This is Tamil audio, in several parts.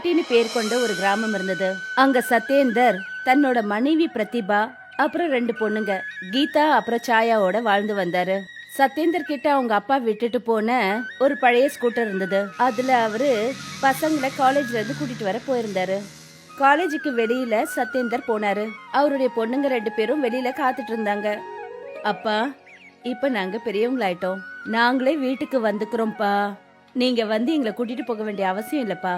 கொட்டாட்டின்னு பேர் கொண்ட ஒரு கிராமம் இருந்தது. அங்க சத்யேந்தர் தன்னோட மனைவி பிரதிபா அப்புறம் ரெண்டு பொண்ணுங்க கீதா அப்புறம் சாயாவோட வாழ்ந்து வந்தாரு. சத்யேந்தர் கிட்ட அவங்க அப்பா விட்டுட்டு போன ஒரு பழைய ஸ்கூட்டர் இருந்தது. அதுல அவரு பசங்களை காலேஜ்ல இருந்து கூட்டிட்டு வர போயிருந்தாரு. காலேஜுக்கு வெளியில சத்யேந்தர் போனாரு. அவருடைய பொண்ணுங்க ரெண்டு பேரும் வெளியில காத்துட்டு இருந்தாங்க. அப்பா இப்ப நாங்க பெரியவங்களாயிட்டோம். நாங்களே வீட்டுக்கு வந்துக்கிறோம்ப்பா. நீங்க வந்து எங்களை கூட்டிட்டு போக வேண்டிய அவசியம் இல்லப்பா.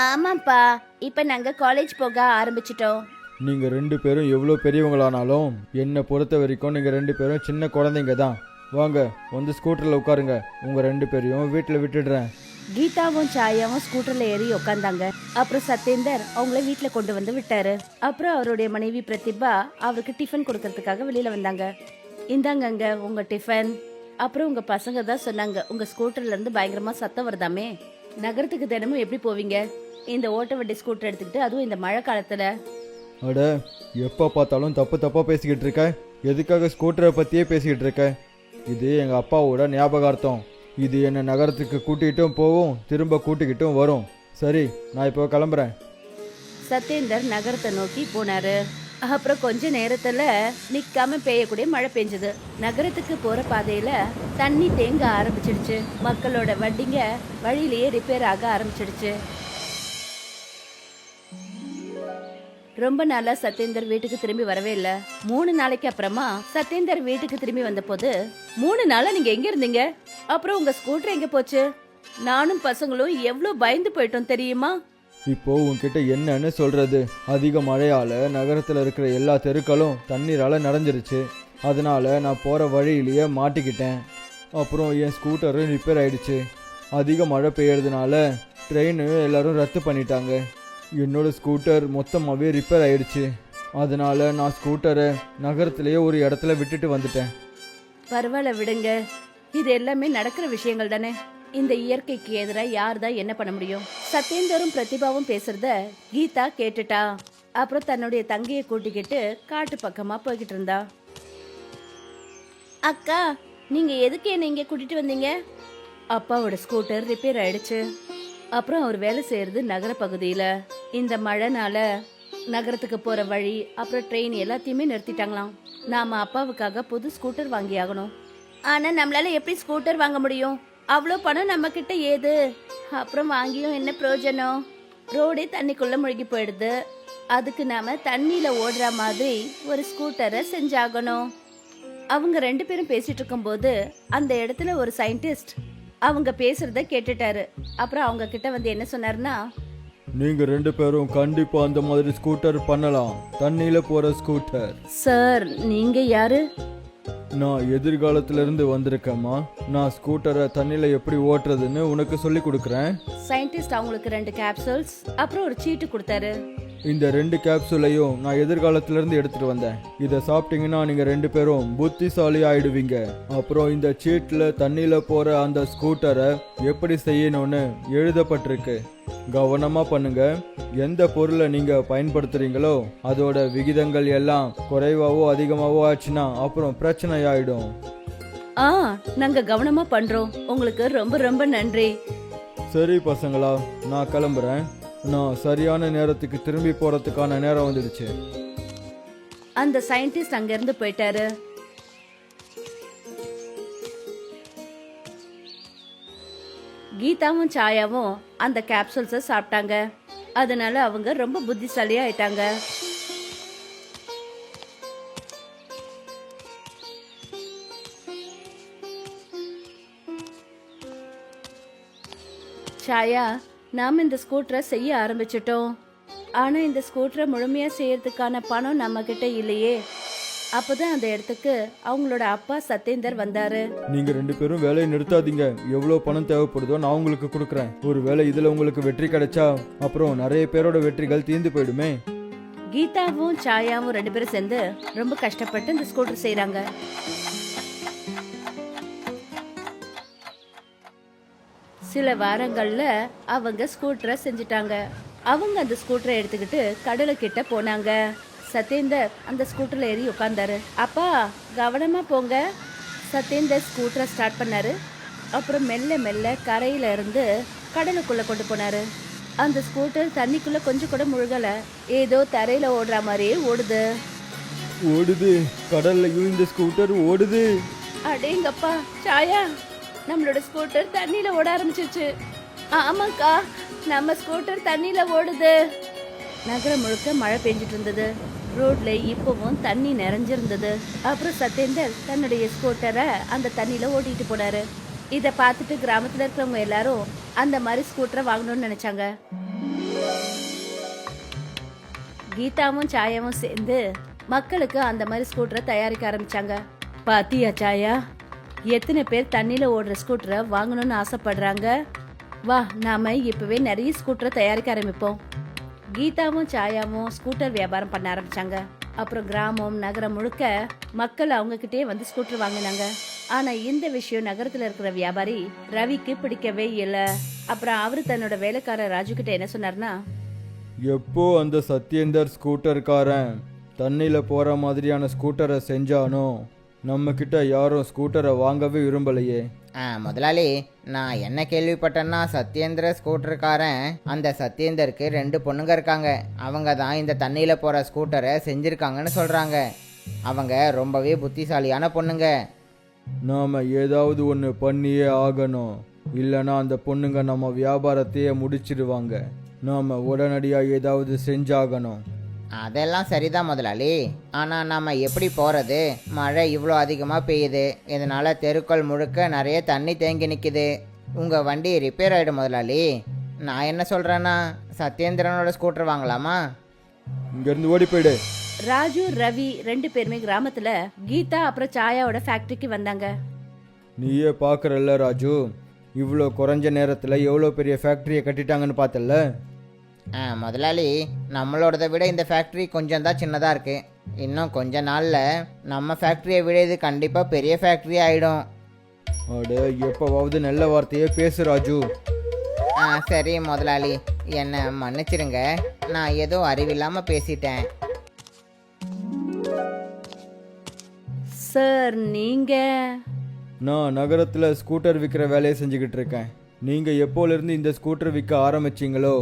ஆமாப்பா இப்ப நாங்க காலேஜ் போக ஆரம்பிச்சிட்டோம். நீங்க ரெண்டு பேரும் எவ்வளோ பெரியவங்களானாலும் என்னை பொறுத்த வரைக்கும் நீங்க ரெண்டு பேரும் சின்ன குழந்தைங்க தான். வாங்க வந்து ஸ்கூட்டரில் உட்காருங்க. உங்க ரெண்டு பேரையும் வீட்டில் விட்டுடுறேன். கீதாவும் சாயாவும் ஸ்கூட்டர்ல ஏறி உட்காந்தாங்க அப்புறம் சத்யேந்தர் அவங்கள வீட்ல கொண்டு வந்து விட்டாரு. அப்புறம் அவருடைய மனைவி பிரதிபா அவருக்கு டிஃபன் கொடுக்கறதுக்காக வெளியில வந்தாங்க. இந்தாங்கங்க உங்க டிஃபன் அப்புறம் உங்க பசங்க தான் சொன்னாங்க உங்க ஸ்கூட்டர்ல இருந்து பயங்கரமா சத்தம் வருதாமே. நகரத்துக்கு தினமும் எப்படி போவீங்க? இந்த ஓட்ட வண்டி ஸ்கூட்டர் எடுத்துக்கிட்டு அதுவும் இந்த மழை காலத்துல. அட எப்போ பார்த்தாலும் தப்பு தப்பாக பேசிக்கிட்டு இருக்க. எதுக்காக ஸ்கூட்டரை பற்றியே பேசிக்கிட்டு இருக்க? இது எங்கள் அப்பாவோட ஞாபகார்த்தம். இது என்னை நகரத்துக்கு கூட்டிகிட்டும் போகும் திரும்ப கூட்டிக்கிட்டும் வரும். சரி நான் இப்போ கிளம்புறேன். சத்யேந்தர் நகரத்தை நோக்கி போனாரு. அப்புறம் கொஞ்ச நேரத்தில் நிற்காம பெய்யக்கூடிய மழை பெஞ்சது. நகரத்துக்கு போகிற பாதையில் தண்ணி தேங்க ஆரம்பிச்சிடுச்சு. மக்களோட வண்டிங்க வழியிலேயே ரிப்பேர் ஆக ஆரம்பிச்சிடுச்சு. ரொம்ப நாளா சத்யேந்தர் வீட்டுக்கு திரும்பி வரவே இல்ல. மூணு நாளைக்கு அப்புறமா சத்யேந்தர் வீட்டுக்கு திரும்பி வந்த போது மூணு நாளா நீங்க எங்க இருந்தீங்க? அப்புறம் உங்க ஸ்கூட்டர் எங்க போச்சு? நானும் பசங்களும் எவ்வளவு பயந்து போயிட்டோம் தெரியுமா? இப்போ உன்கிட்ட என்னன்னு சொல்றது. அதிக மழையால நகரத்தில் இருக்கிற எல்லா தெருக்களும் தண்ணீரால நிறைஞ்சிருச்சு அதனால நான் போற வழியிலேயே மாட்டிக்கிட்டேன். அப்புறம் என் ஸ்கூட்டரும் ரிப்பேர் ஆயிடுச்சு. அதிக மழை பெய்யறதுனால ட்ரெயினு எல்லாரும் ரத்து பண்ணிட்டாங்க. என்னோட ஸ்கூட்டர் மொத்தமாகவே ரிப்பேர் ஆயிடுச்சு. அதனால நான் ஸ்கூட்டரை நகரத்திலேயே ஒரு இடத்துல விட்டுட்டு வந்துட்டேன். பரவாயில்ல விடுங்க. இது எல்லாமே நடக்கிற விஷயங்கள் தானே? இந்த இயற்கைக்கு எதிராக யார் தான் என்ன பண்ண முடியும்? சத்யேந்தரும் பிரதிபாவும் பேசுறத கீதா கேட்டுட்டா. அப்புறம் தன்னுடைய தங்கையை கூட்டிக்கிட்டு காட்டு பக்கமா போய்கிட்டு இருந்தா. அக்கா நீங்க எதுக்கு என்ன இங்க கூட்டிட்டு வந்தீங்க? அப்பாவோட ஸ்கூட்டர் ரிப்பேர் ஆயிடுச்சு. அப்புறம் அவர் வேலை செய்யறது நகர பகுதியில. இந்த மழைனால நகரத்துக்கு போற வழி அப்புறம் ட்ரெயின் எல்லாத்தையுமே நிறுத்திட்டாங்களாம். நாம அப்பாவுக்காக புது ஸ்கூட்டர் வாங்கி ஆகணும் ஆனா நம்மளால எப்படி ஸ்கூட்டர் வாங்க முடியும்? அவ்வளோ பணம் நம்ம கிட்ட ஏது? அப்புறம் வாங்கியும் என்ன பிரயோஜனம்? ரோடே தண்ணிக்குள்ள முழுகி போயிடுது. அதுக்கு நாம தண்ணியில ஓடுற மாதிரி ஒரு ஸ்கூட்டரை செஞ்சாகணும். அவங்க ரெண்டு பேரும் பேசிட்டு இருக்கும்போது அந்த இடத்துல ஒரு சயின்டிஸ்ட் அவங்க பேசுறத கேட்டுட்டாரு. அப்புறம் அவங்க கிட்ட வந்து என்ன சொன்னாருன்னா நீங்க ரெண்டு பேரும் கண்டிப்பா அந்த மாதிரி ஸ்கூட்டர் பண்ணலாம். தண்ணியில போற ஸ்கூட்டர். சார் நீங்க யாரு? நான் எதிர்காலத்துல இருந்து வந்திருக்கேம்மா. நான் ஸ்கூட்டரை தண்ணியில எப்படி ஓட்டுறதுன்னு உனக்கு சொல்லி கொடுக்குறேன். சயின்டிஸ்ட் அவங்களுக்கு ரெண்டு கேப்சூல்ஸ் அப்புறம் ஒரு சீட்டு கொடுத்தாரு. இந்த ரெண்டு கேப்சூலையும் நான் எதிர்காலத்துல இருந்து எடுத்துட்டு வந்தேன். இதை சாப்பிட்டீங்கன்னா நீங்க ரெண்டு பேரும் புத்திசாலி ஆயிடுவீங்க. அப்புறம் இந்த சீட்ல தண்ணியில போற அந்த ஸ்கூட்டரை எப்படி செய்யணும்னு எழுதப்பட்டிருக்கு. கவனமா பண்ணுங்க. எந்த பொருளை நீங்க பயன்படுத்துறீங்களோ அதோட விகிதங்கள் எல்லாம் குறைவாவோ அதிகமாவோ ஆச்சுன்னா அப்புறம் பிரச்சனை ஆயிடும் ஆ நாங்க கவனமா பண்றோம். உங்களுக்கு ரொம்ப ரொம்ப நன்றி. சரி பசங்களா நான் கிளம்புறேன். நான் சரியான நேரத்துக்கு திரும்பி போறதுக்கான நேரம் வந்துடுச்சு. அந்த சயின்டிஸ்ட் அங்க இருந்து போயிட்டாரு. கீதாவும் சாயாவும் அந்த கேப்சூல்ஸை சாப்பிட்டாங்க. அதனால அவங்க ரொம்ப புத்திசாலியா ஆயிட்டாங்க. சாயா நாம இந்த ஸ்கூட்டரை செய்ய ஆரம்பிச்சிட்டோம். ஆனா இந்த ஸ்கூட்டரை முழுமையா செய்யறதுக்கான பணம் நம்ம கிட்ட இல்லையே. அப்பதான் அந்த இடத்துக்கு அவங்களோட அப்பா சத்யேந்தர் வந்தாரு. நீங்க ரெண்டு பேரும் வேலையை நிறுத்தாதீங்க. எவ்வளவு பணம் தேவைப்படுதோ நான் உங்களுக்கு கொடுக்குறேன். ஒருவேளை இதுல உங்களுக்கு வெற்றி கிடைச்சா அப்புறம் நிறைய பேரோட வெற்றிகள் தீர்ந்து போயிடுமே. கீதாவும் சாயாவும் ரெண்டு பேரும் சேர்ந்து ரொம்ப கஷ்டப்பட்டு இந்த ஸ்கூட்டர் செய்றாங்க. சில வாரங்கள்ல அவங்க ஸ்கூட்டரை செஞ்சுட்டாங்க. அவங்க அந்த ஸ்கூட்டரை எடுத்துக்கிட்டு கடலை கிட்ட போனாங்க. சத்யேந்தர் அந்த ஸ்கூட்டர்ல ஏறி உட்கார்ந்தாரு அப்பா கவனமா போங்க. சத்யேந்தர் ஸ்கூட்டரை ஸ்டார்ட் பண்ணாரு. அப்புறம் மெல்ல மெல்ல கரையில இருந்து கடலுக்குள்ள கொண்டு போனாரு. அந்த ஸ்கூட்டர் தண்ணிக்குள்ள கொஞ்சம் கூட முழுகல. ஏதோ தரையில ஓடுற மாதிரியே ஓடுது. ஓடுது. கடல்லையும் இந்த ஸ்கூட்டர் ஓடுது. அடேங்கப்பா சாயா. நம்மளோட ஸ்கூட்டர் தண்ணியில ஓட ஆரம்பிச்சிருச்சு. ஆமாக்கா நம்ம ஸ்கூட்டர் தண்ணியில ஓடுது. நகரம் முழுக்க மழை பெஞ்சிட்டு இருந்தது ரோட்ல இப்பவும் தண்ணி நிறைஞ்சிருந்தது. அப்புறம் சத்யேந்தர் தன்னுடைய ஸ்கூட்டரை அந்த தண்ணியில ஓட்டிட்டு போனாரு. இதை பார்த்துட்டு கிராமத்துல இருக்கிறவங்க எல்லாரும் அந்த மாதிரி ஸ்கூட்டரை வாங்கணும்னு நினைச்சாங்க. கீதாவும் சாயாவும் சேர்ந்து மக்களுக்கு அந்த மாதிரி ஸ்கூட்டரை தயாரிக்க ஆரம்பிச்சாங்க. பாத்தியா சாயா? எத்தனை பேர் தண்ணியில ஓடுற ஸ்கூட்டரை வாங்கணும்னு ஆசைப்படுறாங்க? வா நாம இப்பவே நிறைய ஸ்கூட்டரை தயாரிக்க ஆரம்பிப்போம். கீதாவும் சாயாவும் ஸ்கூட்டர் வியாபாரம் பண்ண ஆரம்பிச்சாங்க. அப்புறம் கிராமம் நகரம் முழுக்க மக்கள் அவங்க கிட்டே வந்து ஸ்கூட்டர் வாங்கினாங்க. ஆனா இந்த விஷயம் நகரத்துல இருக்கிற வியாபாரி ரவிக்கு பிடிக்கவே இல்லை. அப்புறம் அவரு தன்னோட வேலைக்காரர் ராஜு கிட்ட என்ன சொன்னார்னா எப்போ அந்த சத்யேந்தர் ஸ்கூட்டர்காரன் தண்ணியில் போகிற மாதிரியான ஸ்கூட்டரை செஞ்சானோ நம்மக்கிட்ட யாரும் ஸ்கூட்டரை வாங்கவே விரும்பலையே. ஆ முதலாளி நான் என்ன கேள்விப்பட்டேன்னா சத்யேந்திர ஸ்கூட்டருக்காரன் அந்த சத்யேந்தருக்கு ரெண்டு பொண்ணுங்க இருக்காங்க. அவங்க தான் இந்த தண்ணியில் போகிற ஸ்கூட்டரை செஞ்சுருக்காங்கன்னு சொல்கிறாங்க அவங்க ரொம்பவே புத்திசாலியான பொண்ணுங்க. நாம் ஏதாவது ஒன்று பண்ணியே ஆகணும். இல்லைன்னா அந்த பொண்ணுங்க நம்ம வியாபாரத்தையே முடிச்சிடுவாங்க. நாம் உடனடியாக ஏதாவது செஞ்சாகணும். அதெல்லாம் சரிதான் முதலாளி. ஆனால் நாம் எப்படி போகிறது மழை இவ்வளோ அதிகமாக பெய்யுது. இதனால் தெருக்கள் முழுக்க நிறைய தண்ணி தேங்கி நிற்கிது உங்கள் வண்டி ரிப்பேர் ஆகிடும் முதலாளி. நான் என்ன சொல்கிறேன்னா சத்யேந்திரனோட ஸ்கூட்டர் வாங்கலாமா? இங்கேருந்து ஓடி போயிடு. ராஜு ரவி ரெண்டு பேருமே கிராமத்துல கீதா அப்புறம் சாயாவோட ஃபேக்டரிக்கு வந்தாங்க. நீயே பார்க்குறல்ல ராஜு. இவ்வளோ குறைஞ்ச நேரத்தில் எவ்வளோ பெரிய ஃபேக்ட்ரியை கட்டிட்டாங்கன்னு பார்த்தல்ல? ஆ முதலாளி நம்மளோடதை விட இந்த ஃபேக்ட்ரி கொஞ்சம் தான் சின்னதாக இருக்குது இன்னும் கொஞ்ச நாளில் நம்ம ஃபேக்ட்ரியை விட இது கண்டிப்பாக பெரிய ஃபேக்ட்ரி ஆகிடும் அட எப்போவாவது நல்ல வார்த்தையே பேசு ராஜு. ஆ சரி முதலாளி. என்னை மன்னிச்சிடுங்க நான் ஏதோ அறிவில்லாமல் பேசிட்டேன். சார் நீங்க? நான் நகரத்தில் ஸ்கூட்டர் விற்கிற வேலையை செஞ்சுக்கிட்டு இருக்கேன். நீங்கள் எப்போலேருந்து இந்த ஸ்கூட்டர் விற்க ஆரம்பிச்சிங்களோ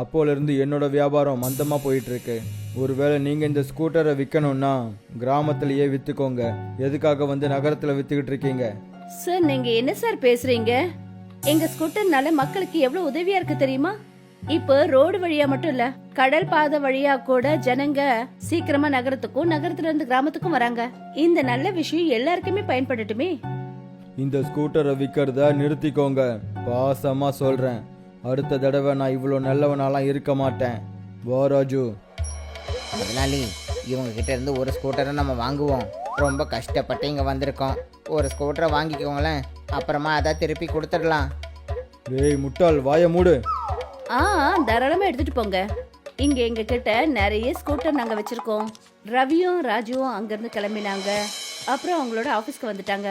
அப்போலேருந்து என்னோட வியாபாரம் மந்தமாக போயிட்டுருக்கு. ஒருவேளை நீங்கள் இந்த ஸ்கூட்டரை விற்கணும்னா கிராமத்திலேயே விற்றுக்கோங்க எதுக்காக வந்து நகரத்தில் விற்றுக்கிட்டு இருக்கீங்க? சார் நீங்க என்ன சார் பேசுறீங்க? எங்க ஸ்கூட்டர்னால மக்களுக்கு எவ்வளவு உதவியா இருக்கு தெரியுமா? இப்போ ரோடு வழியா மட்டும் இல்ல கடல் பாதை வழியா கூட ஜனங்க சீக்கிரமா நகரத்துக்கும் நகரத்துல இருந்து கிராமத்துக்கும் வராங்க. இந்த நல்ல விஷயம் எல்லாருக்குமே பயன்படட்டுமே. இந்த ஸ்கூட்டரை விற்கிறத நிறுத்திக்கோங்க. பாசமாக சொல்கிறேன் அடுத்த தடவை நான் இவ்வளோ நல்லவனாலாம் இருக்க மாட்டேன். வா ராஜு. முதலாளி இவங்க கிட்ட இருந்து ஒரு ஸ்கூட்டரை நம்ம வாங்குவோம். ரொம்ப கஷ்டப்பட்டு இங்கே வந்திருக்கோம். ஒரு ஸ்கூட்டரை வாங்கிக்கோங்களேன். அப்புறமா அதை திருப்பி கொடுத்துடலாம். டேய் முட்டாள் வாயை மூடு. ஆ தாராளமா எடுத்துட்டு போங்க. இங்க எங்க கிட்ட நிறைய ஸ்கூட்டர் நாங்க வச்சிருக்கோம். ரவியும் ராஜுவும் அங்கிருந்து கிளம்பினாங்க. அப்புறம் அவங்களோட ஆபீஸ்க்கு வந்துட்டாங்க.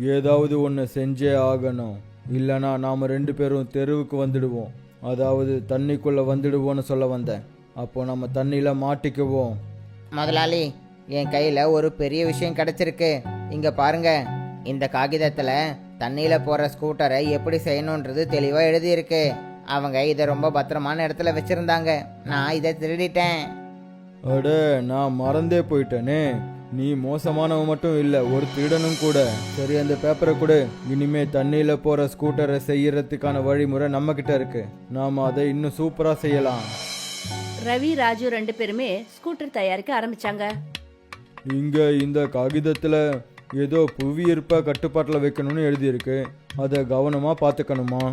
ஏதாவது ஒன்று செஞ்சே ஆகணும். இல்லைனா நாம் ரெண்டு பேரும் தெருவுக்கு வந்துடுவோம். அதாவது தண்ணிக்குள்ளே வந்துடுவோன்னு சொல்ல வந்தேன். அப்போ நம்ம தண்ணியில் மாட்டிக்குவோம். முதலாளி என் கையில் ஒரு பெரிய விஷயம் கிடைச்சிருக்கு. இங்கே பாருங்க. இந்த காகிதத்தில் தண்ணியில் போகிற ஸ்கூட்டரை எப்படி செய்யணுன்றது தெளிவாக எழுதியிருக்கு. அவங்க இதை ரொம்ப பத்திரமான இடத்துல வச்சுருந்தாங்க. நான் இதை திருடிட்டேன். அட நான் மறந்தே போயிட்டேனே. நீ மோசமானவன் மட்டும் இல்லை ஒரு திருடனும் கூட. சரி அந்த பேப்பரை கொடு. இனிமே தண்ணியில் போகிற ஸ்கூட்டரை செய்யறதுக்கான வழிமுறை நம்மக்கிட்ட இருக்கு. நாம் அதை இன்னும் சூப்பராக செய்யலாம். ரவி ராஜு ரெண்டு பேருமே ஸ்கூட்டர் தயாரிக்க ஆரம்பிச்சாங்க. இங்கே இந்த காகிதத்தில் ஏதோ புவியீர்ப்பை கட்டுப்பாட்டில் வைக்கணும்னு எழுதியிருக்கு. அதை கவனமாக பார்த்துக்கணுமா?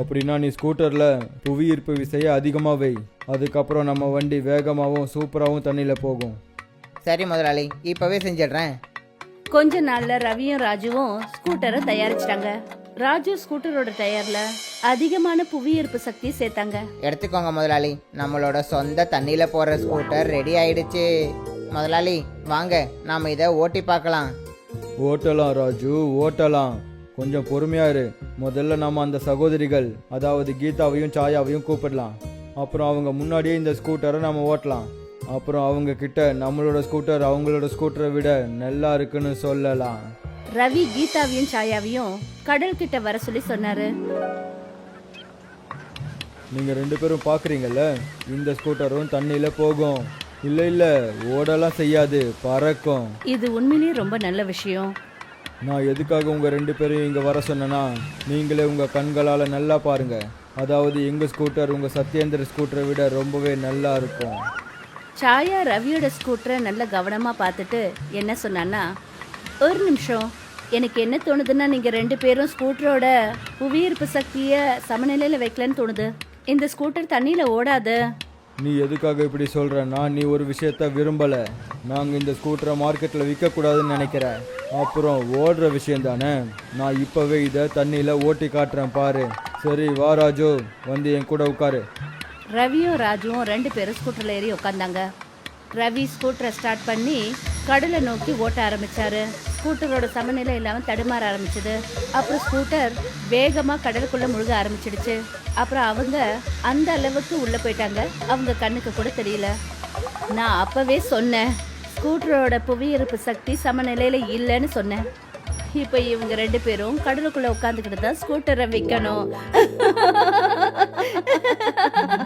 அப்படின்னா நீ ஸ்கூட்டரில் புவியீர்ப்பு விசையை அதிகமாக வை. அதுக்கப்புறம் நம்ம வண்டி வேகமாகவும் சூப்பராகவும் தண்ணியில் போகும். சரி முதலாளி இப்போவே செஞ்சிடுறேன். கொஞ்ச நாள்ல ரவியும் ராஜுவும் ஸ்கூட்டரை தயாரிச்சிட்டாங்க. ராஜு ஸ்கூட்டரோட டயர்ல அதிகமான புவியீர்ப்பு சக்தி சேர்த்தாங்க. எடுத்துக்கோங்க முதலாளி நம்மளோட சொந்த தண்ணியில் போகிற ஸ்கூட்டர் ரெடி ஆயிடுச்சு. முதலாளி வாங்க நாம் இதை ஓட்டி பார்க்கலாம். ஓட்டலாம் ராஜு ஓட்டலாம். கொஞ்சம் பொறுமையா இரு. முதல்ல நாம அந்த சகோதரிகள் அதாவது கீதாவையும் சாயாவையும் கூப்பிடலாம். அப்புறம் அவங்க முன்னாடியே இந்த ஸ்கூட்டரை நாம ஓட்டலாம். அப்புறம் அவங்க கிட்ட நம்மளோட ஸ்கூட்டர் அவங்களோட ஸ்கூட்டரை விட நல்லா இருக்குன்னு சொல்லலாம். ரவி கீதாவையும் சாயாவையும் கடல் கிட்ட வர சொல்லி சொன்னாரு. நீங்கள் ரெண்டு பேரும் பார்க்குறீங்கல்ல இந்த ஸ்கூட்டரும் தண்ணியில் போகும். இல்லை இல்லை ஓடலாம் செய்யாது பறக்கும். இது உண்மையிலேயே ரொம்ப நல்ல விஷயம். நான் எதுக்காக உங்கள் ரெண்டு பேரும் இங்கே வர சொன்னேன்னா நீங்களே உங்கள் கண்களால் நல்லா பாருங்க. அதாவது எங்கள் ஸ்கூட்டர் உங்கள் சத்யேந்திர ஸ்கூட்டரை விட ரொம்பவே நல்லா இருக்கும். சாயா ரவியோட ஸ்கூட்டரை நல்ல கவனமாக பார்த்துட்டு என்ன சொன்னான்னா ஒரு நிமிஷம். எனக்கு என்ன தோணுதுன்னா நீங்கள் ரெண்டு பேரும் ஸ்கூட்டரோட புவியீர்ப்பு சக்தியை சமநிலையில் வைக்கலன்னு தோணுது. இந்த ஸ்கூட்டர் தண்ணியில் ஓடாது. நீ எதுக்காக இப்படி சொல்கிற நான் நீ ஒரு விஷயத்த விரும்பலை. நாங்கள் இந்த ஸ்கூட்டரை மார்க்கெட்டில் விற்கக்கூடாதுன்னு நினைக்கிறேன் அப்புறம் ஓடுற விஷயம் தானே. நான் இப்போவே இதை தண்ணியில் ஓட்டி காட்டுறேன் பாரு. சரி வா ராஜு. வந்து என் கூட உட்காரு. ரவியும் ராஜுவும் ரெண்டு பேரும் ஸ்கூட்டரில் ஏறி உட்காந்தாங்க ரவி ஸ்கூட்டரை ஸ்டார்ட் பண்ணி கடலை நோக்கி ஓட்ட ஆரம்பிச்சாரு. ஸ்கூட்டரோட சமநிலை இல்லாமல் தடுமாற ஆரம்பிச்சது. அப்புறம் ஸ்கூட்டர் வேகமாக கடலுக்குள்ளே முழுக ஆரம்பிச்சிடுச்சு. அப்புறம் அவங்க அந்த அளவுக்கு உள்ளே போயிட்டாங்க. அவங்க கண்ணுக்கு கூட தெரியல. நான் அப்போவே சொன்னேன் ஸ்கூட்டரோட புவியீர்ப்பு சக்தி சமநிலையில் இல்லைன்னு சொன்னேன். இப்போ இவங்க ரெண்டு பேரும் கடலுக்குள்ளே உட்காந்துக்கிட்டு தான் ஸ்கூட்டரை விற்கணும்